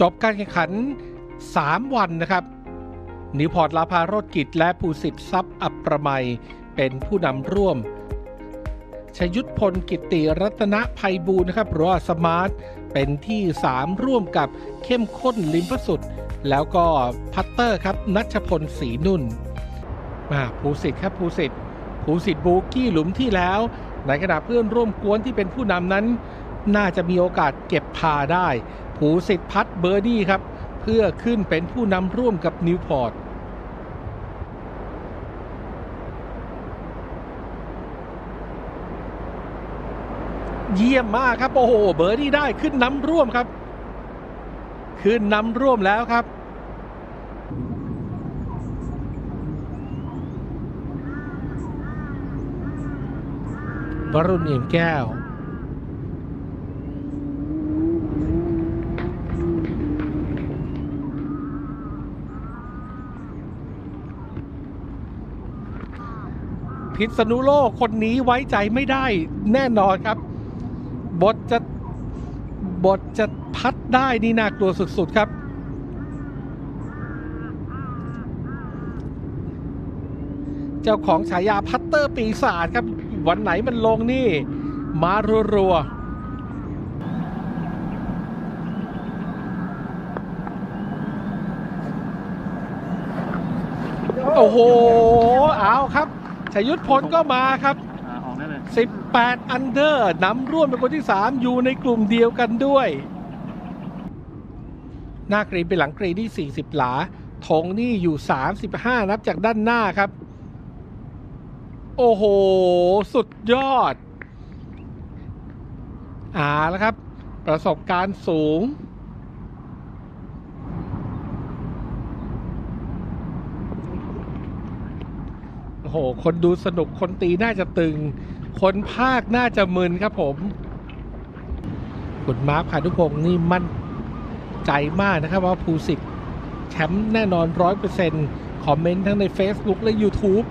จบการแข่งขัน 3 วันนะครับ นิวพอร์ตลาภาโรถกิจและภูสิทธิ์ทรัพย์อัปประมัยเป็นผู้นำร่วมชยุทธพลกิตติรัตนภัยบูลย์นะครับหรือว่าสมาร์ท เป็นที่ 3 ร่วมกับเข้มข้นลิมพสุด แล้วก็พัตเตอร์ครับนัชพลศรีนุ่นมาภูสิทธิ์ครับภูสิทธิ์ภูสิทธิ์บูกี้หลุมที่แล้ว ในขณะเพื่อนร่วมกวนที่เป็นผู้นำนั้น น่าจะมีโอกาสเก็บพาได้ ภูสิทธิ์พัดเบอร์ดี้ครับ เพื่อขึ้นเป็นผู้นำร่วมกับนิวพอร์ตเยี่ยมมากครับ โอ้โห เบอร์ดี้ได้ขึ้นนำร่วมครับ ขึ้นนำร่วมแล้วครับ วรุณเอี่ยมแก้ว พิษณุโลกคนนี้ไว้ใจไม่ได้แน่นอนครับ บทจะบทจะพัดได้นี่น่ากลัวสุด ๆ ครับ เจ้าของฉายาพัตเตอร์ปีศาจครับ วันไหนมันลงนี่ มารัวๆโอ้โห เอาครับ ยุทธพลก็มาครับอ่าออกได้เลย18 อันเดอร์นำร่วมเป็นคนที่ 3 อยู่ในกลุ่มเดียวกันด้วย หน้ากรีนเป็นหลังกรีนที่ 40 หลาธงนี่อยู่ 35 นับจากด้านหน้าครับ โอ้โห สุดยอดอ่าแล้วครับ ประสบการณ์สูง โอ้โห คนดูสนุกคนตีน่าจะตึง คนภาคน่าจะมึนครับผม คุณมาร์คพานุพงศ์นี่มั่นใจมากนะครับว่าภูสิทธิ์แชมป์แน่นอนร้อยเปอร์เซ็นต์คอมเมนต์ทั้งใน Facebook และ YouTube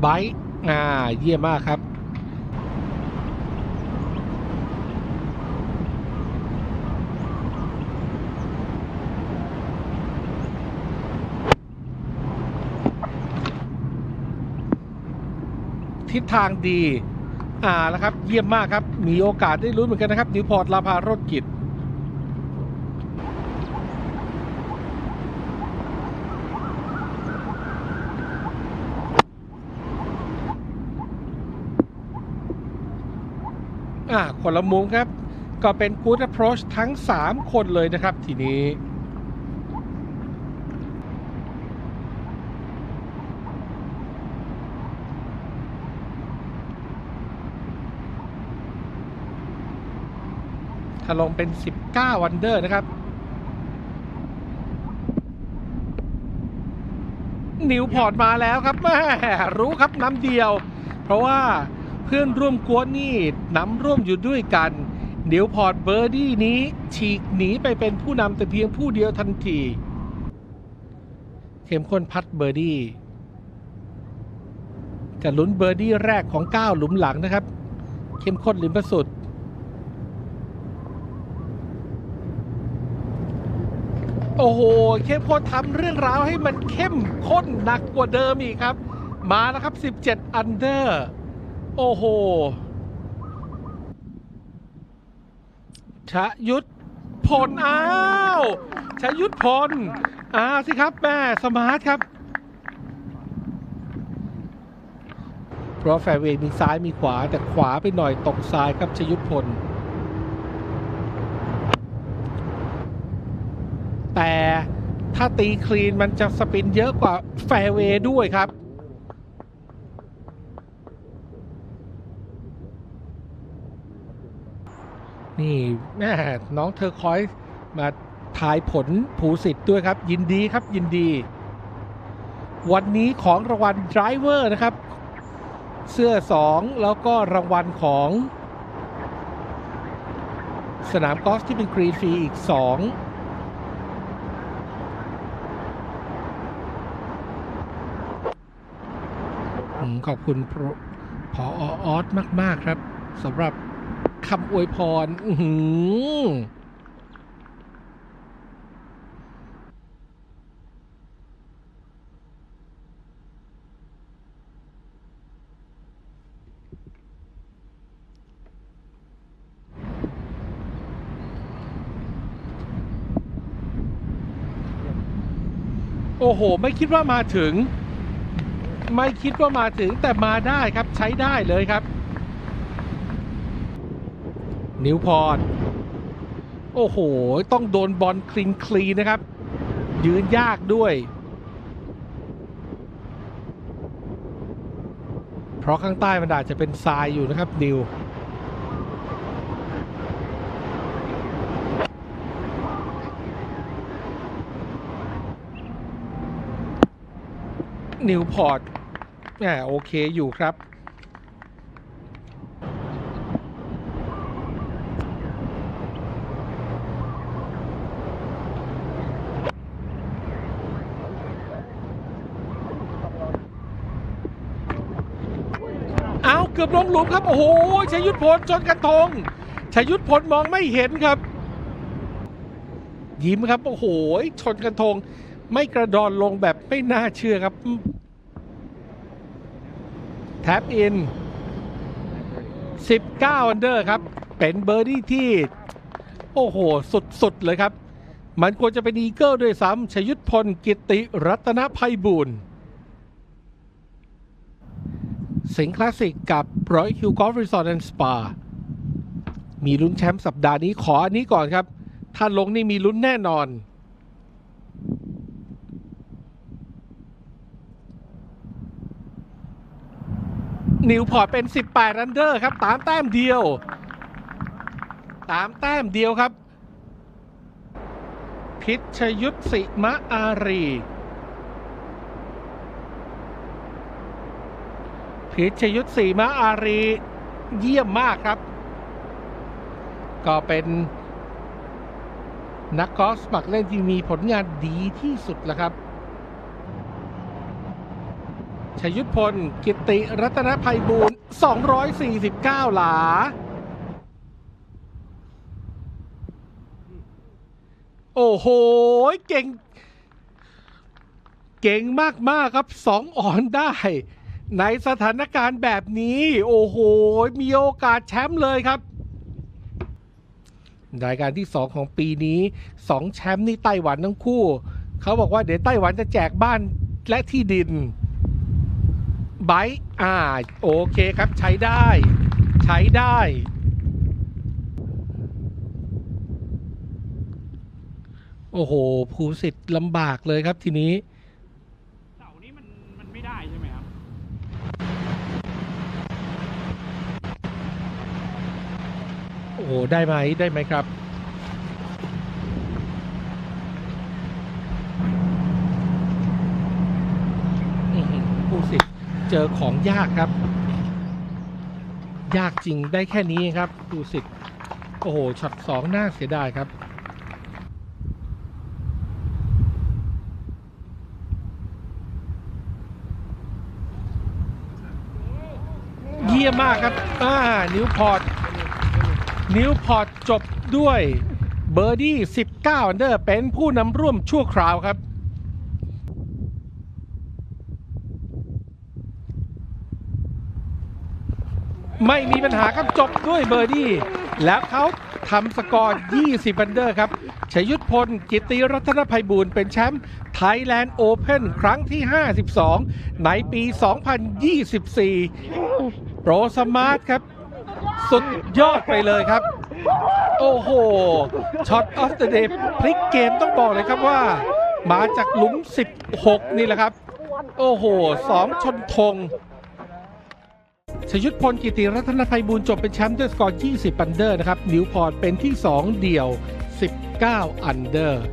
ไบค์อ่า เยี่ยมมากครับ ทิศทางดีอ่าแล้วครับ เยี่ยมมากครับ มีโอกาสได้ลุ้เหมือนกันนะครับ นิวพอร์ตลาภารถกิจอ่าคนละมุมครับ ก็เป็น Good Approach ทั้ง 3 คนเลยนะครับทีนี้ ถ้าลงเป็น 19 วันเดอร์นะครับ นิวพอร์ตมาแล้วครับแม่รู้ครับน้ำเดียว เพราะว่าเพื่อนร่วมกวนนี่น้ำร่วมอยู่ด้วยกันนิวพอร์ตเบอร์ดี้นี้ ฉีกหนีไปเป็นผู้นำแต่เพียงผู้เดียวทันที เข้มข้นพัดเบอร์ดี้จะลุ้นเบอร์ดี้แรกของ 9 หลุมหลังนะครับ เข้มข้นลิมประสุด โอ้โห เข้มข้นทำเรื่องราวให้มันเข้มข้นหนักกว่าเดิมอีกครับ มาแล้วครับ 17 อันเดอร์ โอ้โหชยุทธพล อ้าวชยุทธพล อ้าวสิครับแม่สมาร์ทครับ เพราะแฟร์เวย์มีซ้ายมีขวาแต่ขวาไปหน่อยตกซ้ายครับชยุทธพล แต่ถ้าตีคลีนมันจะสปินเยอะกว่าแฟร์เวย์ด้วยครับ นี่แม่น้องเธอคอยมาทายผลผูสิทธิ์ด้วยครับ ยินดีครับยินดี วันนี้ของรางวัลไดรเวอร์นะครับ เสื้อ 2 แล้วก็รางวัลของ สนามกอล์ฟที่เป็นกรีนฟรีอีก 2 อืม ขอบคุณพอออสมาก ๆ ครับสำหรับคำอวยพร อืโอ้โห ไม่คิดว่ามาถึง ไม่คิดว่ามาถึงแต่มาได้ครับใช้ได้เลยครับ นิวพอร์ตโอ้โห ต้องโดนบอลคลีนคลีนนะครับ ยืนยากด้วย เพราะข้างใต้มันอาจจะเป็นทรายอยู่นะครับ นิวนิวพอร์ต แหมโอเคอยู่ครับเอาเกือบลงหลุมครับโอ้โหชัยยุทธพลจนกันทงชัยยุทธพลมองไม่เห็นครับ ยิ้มครับโอ้โหชนกันทง ไม่กระดอนลงแบบไม่น่าเชื่อครับ แท็บอิน 19 อันเดอร์ครับ เป็นเบอร์ดี้ที่ โอ้โห สุด ๆ เลยครับ มันควรจะเป็นอีเกิลด้วยซ้ำชยุทธพล กิติรัตนภัยบูรณ์สิงคลาสสิกกับร้อยฮิวกอล์ฟรีสอร์ทแอนด์สปา มีลุ้นแชมป์สัปดาห์นี้ขออันนี้ก่อนครับ ถ้าลงนี่มีลุ้นแน่นอน นิวพอร์ตเป็น 18 รันเดอร์ครับ ตามแต้มเดียว ตามแต้มเดียวครับ พิชยุทธสิมะอารี พิชยุทธสีมะอารี เยี่ยมมากครับ ก็เป็นนักกอล์ฟสมัครเล่นที่มีผลงานดีที่สุดแล้วครับ ชยุทธพล กิติรัตนภัยบูรณ์249 หลา โอ้โห เก่ง เก่งมาก ๆ ครับสองอ่อนได้ ในสถานการณ์แบบนี้ โอ้โห มีโอกาสแชมป์เลยครับ รายการที่ 2 ของปีนี้ 2 แชมป์นี่ไต้หวันทั้งคู่ เขาบอกว่าเดี๋ยวไต้หวันจะแจกบ้านและที่ดิน ไบต์อ่าโอเคครับใช้ได้ ใช้ได้โอ้โห ภูสิทธิ์ลำบากเลยครับทีนี้เสานี้มันมันไม่ได้ใช่ไหมครับ โอ้โห ได้ไหมได้ไหมครับ อื้อหือผู้สิทธิ์ เจอของยากครับ ยากจริงได้แค่นี้ครับผู้สิโอ้โหช็อตสองน่าเสียดายครับเยี่ยมมากครับอ่านิวพอร์ต นิวพอร์ตจบด้วยเบอร์ดี้ 19 อันเดอร์ เป็นผู้นำร่วมชั่วคราวครับ ไม่มีปัญหาครับจบด้วยเบอร์ดี้แล้วเขาทำสกอร์ 20ันเดอร์ครับชยุทธพล กิติรัตนภัยบูรณ์เป็นแชมป์ Thailand Open ครั้งที่ 52 ในปี 2024 โปรสมาร์ทครับ สุดยอดไปเลยครับ โอ้โห ช็อตออฟเดอะเดย์พลิกเกมต้องบอกเลยครับว่า มาจากหลุม 16 นี่แหละครับ โอ้โหสองชนธง ชยุทธพลกิติรัตนภัยบูลจบเป็นแชมป์ด้วยสกอร์ 20 อันเดอร์นะครับนิวพอร์ตเป็นที่ 2 เดี่ยว 19 อันเดอร์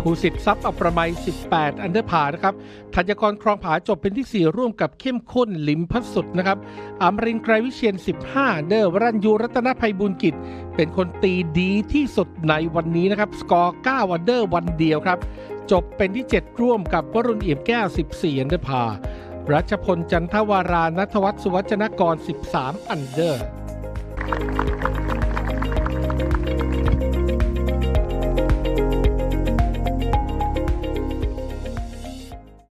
ภูสิทธิ์ทรัพย์อัปรมัย 18 อันเดอร์พานะครับธัญกรครองผาจบเป็นที่ 4 ร่วมกับเข้มข้นลิมพัสสุดนะครับอมรินไกรวิเชียน 15 อันเดอร์วรัญยูรัตนภัยบุญกิจ เป็นคนตีดีที่สุดในวันนี้นะครับ สกอร์ 9 อันเดอร์วันเดียวครับ จบเป็นที่ 7 ร่วมกับวรุณเอี่ยมแก้ว 14 อันเดอร์พา รัชพลจันทวารานัทวัฒน์สุวัจนกร 13 อันเดอร์